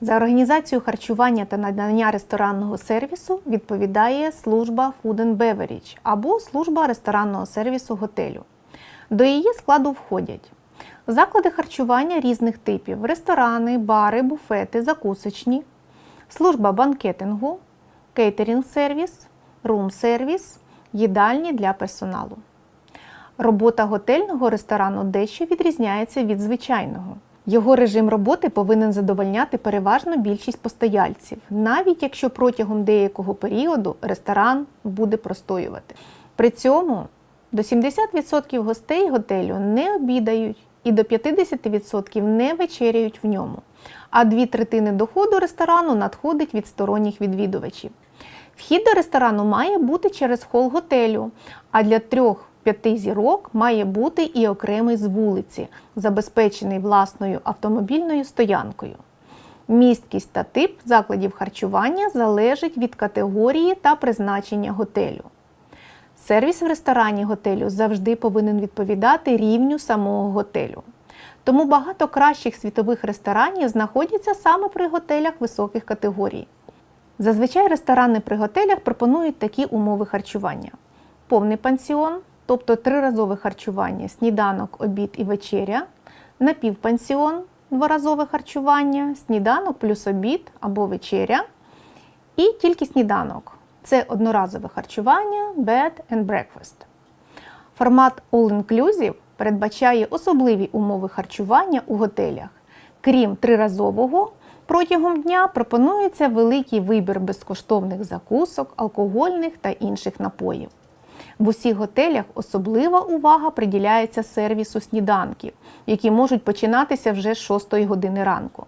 За організацію харчування та надання ресторанного сервісу відповідає служба Food and Beverage або служба ресторанного сервісу готелю. До її складу входять заклади харчування різних типів: ресторани, бари, буфети, закусочні, служба банкетингу, кейтерінг-сервіс, рум-сервіс, їдальні для персоналу. Робота готельного ресторану дещо відрізняється від звичайного. Його режим роботи повинен задовольняти переважно більшість постояльців, навіть якщо протягом деякого періоду ресторан буде простоювати. При цьому до 70% гостей готелю не обідають і до 50% не вечеряють в ньому, а дві третини доходу ресторану надходить від сторонніх відвідувачів. Вхід до ресторану має бути через хол готелю, а для трьох п'яти зірок має бути і окремий з вулиці, забезпечений власною автомобільною стоянкою. Місткість та тип закладів харчування залежить від категорії та призначення готелю. Сервіс в ресторані готелю завжди повинен відповідати рівню самого готелю. Тому багато кращих світових ресторанів знаходяться саме при готелях високих категорій. Зазвичай ресторани при готелях пропонують такі умови харчування: повний пансіон, тобто триразове харчування, сніданок, обід і вечеря, напівпансіон, дворазове харчування, сніданок плюс обід або вечеря, і тільки сніданок. Це одноразове харчування, bed and breakfast. Формат All-Inclusive передбачає особливі умови харчування у готелях. Крім триразового, протягом дня пропонується великий вибір безкоштовних закусок, алкогольних та інших напоїв. В усіх готелях особлива увага приділяється сервісу сніданків, які можуть починатися вже з 6 години ранку.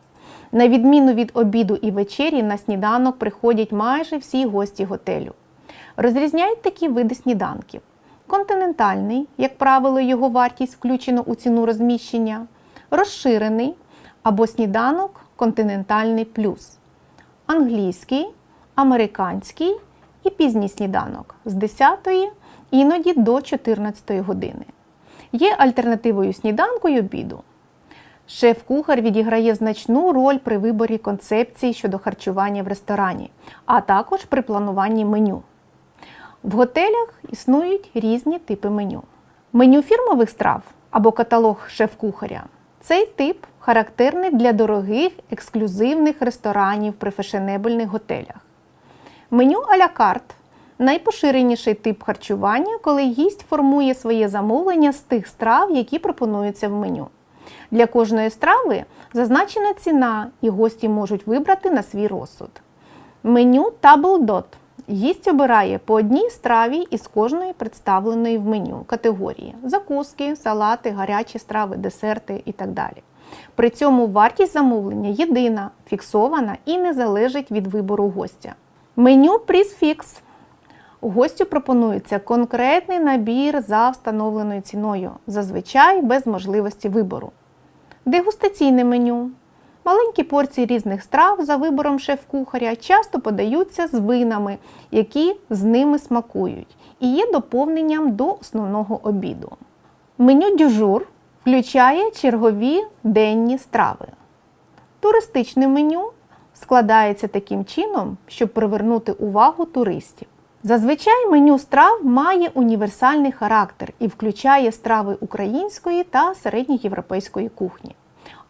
На відміну від обіду і вечері, на сніданок приходять майже всі гості готелю. Розрізняють такі види сніданків: континентальний, як правило, його вартість включено у ціну розміщення, розширений або сніданок континентальний плюс, англійський, американський і пізній сніданок з 10 іноді до 14 години. Є альтернативою сніданку й обіду. Шеф-кухар відіграє значну роль при виборі концепції щодо харчування в ресторані, а також при плануванні меню. В готелях існують різні типи меню. Меню фірмових страв або каталог шеф-кухаря цей тип характерний для дорогих ексклюзивних ресторанів при фешенебельних готелях. Меню а-ля карт найпоширеніший тип харчування, коли гість формує своє замовлення з тих страв, які пропонуються в меню. Для кожної страви зазначена ціна, і гості можуть вибрати на свій розсуд. Меню Table Dot. Гість обирає по одній страві із кожної представленої в меню категорії: закуски, салати, гарячі страви, десерти і так далі. При цьому вартість замовлення єдина, фіксована і не залежить від вибору гостя. Меню Прісфікс. Гостю пропонується конкретний набір за встановленою ціною, зазвичай без можливості вибору. Дегустаційне меню. Маленькі порції різних страв за вибором шеф-кухаря часто подаються з винами, які з ними смакують, і є доповненням до основного обіду. Меню дюжур включає чергові денні страви. Туристичне меню складається таким чином, щоб привернути увагу туристів. Зазвичай меню страв має універсальний характер і включає страви української та середньоєвропейської кухні.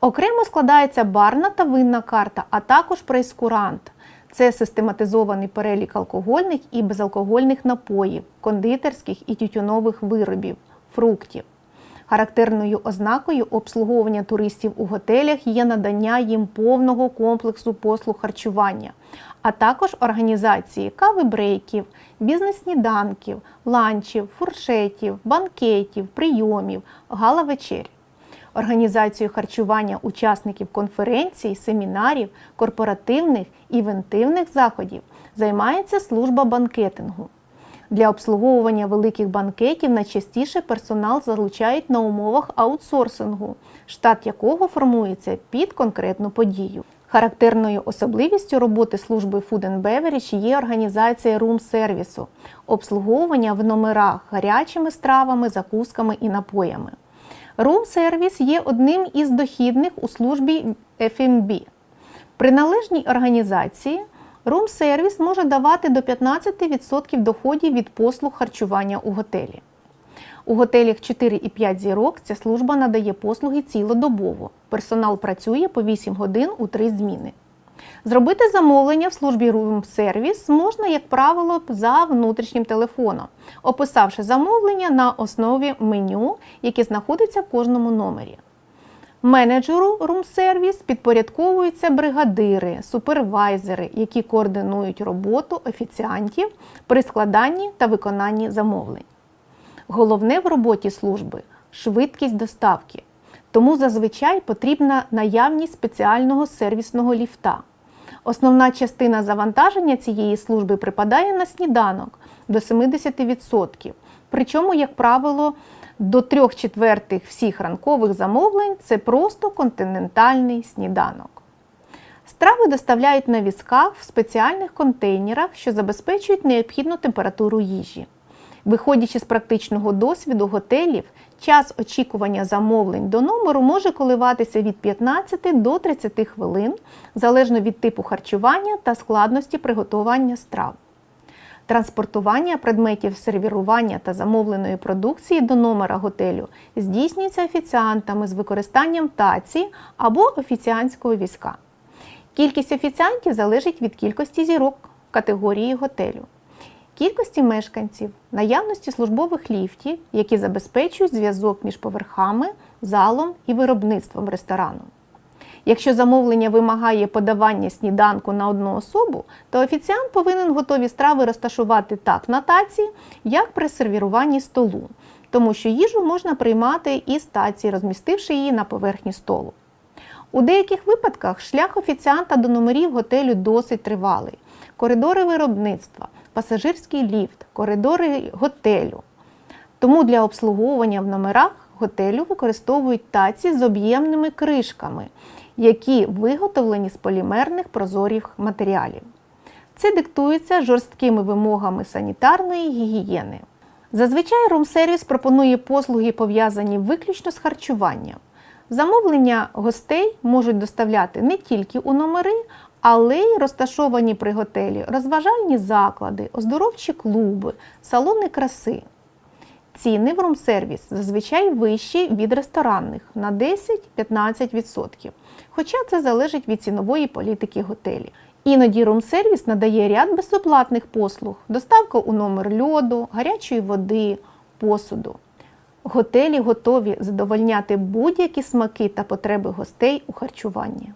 Окремо складається барна та винна карта, а також прейскурант. Це систематизований перелік алкогольних і безалкогольних напоїв, кондитерських і тютюнових виробів, фруктів. Характерною ознакою обслуговування туристів у готелях є надання їм повного комплексу послуг харчування, а також організації кави-брейків, бізнес-сніданків, ланчів, фуршетів, банкетів, прийомів, гала-вечерь. Організацією харчування учасників конференцій, семінарів, корпоративних івентивних заходів займається служба банкетингу. Для обслуговування великих банкетів найчастіше персонал залучають на умовах аутсорсингу, штат якого формується під конкретну подію. Характерною особливістю роботи служби Food and Beverage є організація рум-сервісу, обслуговування в номерах гарячими стравами, закусками і напоями. Рум-сервіс є одним із дохідних у службі FMB. При належній організації рум-сервіс може давати до 15% доходів від послуг харчування у готелі. У готелях 4 і 5 зірок ця служба надає послуги цілодобово. Персонал працює по 8 годин у 3 зміни. Зробити замовлення в службі Room Service можна, як правило, за внутрішнім телефоном, описавши замовлення на основі меню, яке знаходиться в кожному номері. Менеджеру Room Service підпорядковуються бригадири, супервайзери, які координують роботу офіціантів при складанні та виконанні замовлень. Головне в роботі служби швидкість доставки. Тому зазвичай потрібна наявність спеціального сервісного ліфта. Основна частина завантаження цієї служби припадає на сніданок до 70%. Причому, як правило, до трьох четвертих всіх ранкових замовлень це просто континентальний сніданок. Страви доставляють на візках в спеціальних контейнерах, що забезпечують необхідну температуру їжі. Виходячи з практичного досвіду готелів, час очікування замовлень до номеру може коливатися від 15 до 30 хвилин, залежно від типу харчування та складності приготування страв. Транспортування предметів сервірування та замовленої продукції до номера готелю здійснюється офіціантами з використанням таці або офіціантського візка. Кількість офіціантів залежить від кількості зірок категорії готелю, кількості мешканців, наявності службових ліфтів, які забезпечують зв'язок між поверхами, залом і виробництвом ресторану. Якщо замовлення вимагає подавання сніданку на одну особу, то офіціант повинен готові страви розташувати так на таці, як при сервіруванні столу, тому що їжу можна приймати із таці, розмістивши її на поверхні столу. У деяких випадках шлях офіціанта до номерів готелю досить тривалий. Коридори виробництва, пасажирський ліфт, коридори готелю. Тому для обслуговування в номерах готелю використовують таці з об'ємними кришками, які виготовлені з полімерних прозорих матеріалів. Це диктується жорсткими вимогами санітарної гігієни. Зазвичай рум-сервіс пропонує послуги, пов'язані виключно з харчуванням. Замовлення гостей можуть доставляти не тільки у номери, але й розташовані при готелі розважальні заклади, оздоровчі клуби, салони краси. Ціни в рум-сервіс зазвичай вищі від ресторанних на 10-15%, хоча це залежить від цінової політики готелі. Іноді рум-сервіс надає ряд безоплатних послуг: доставка у номер льоду, гарячої води, посуду. Готелі готові задовольняти будь-які смаки та потреби гостей у харчуванні.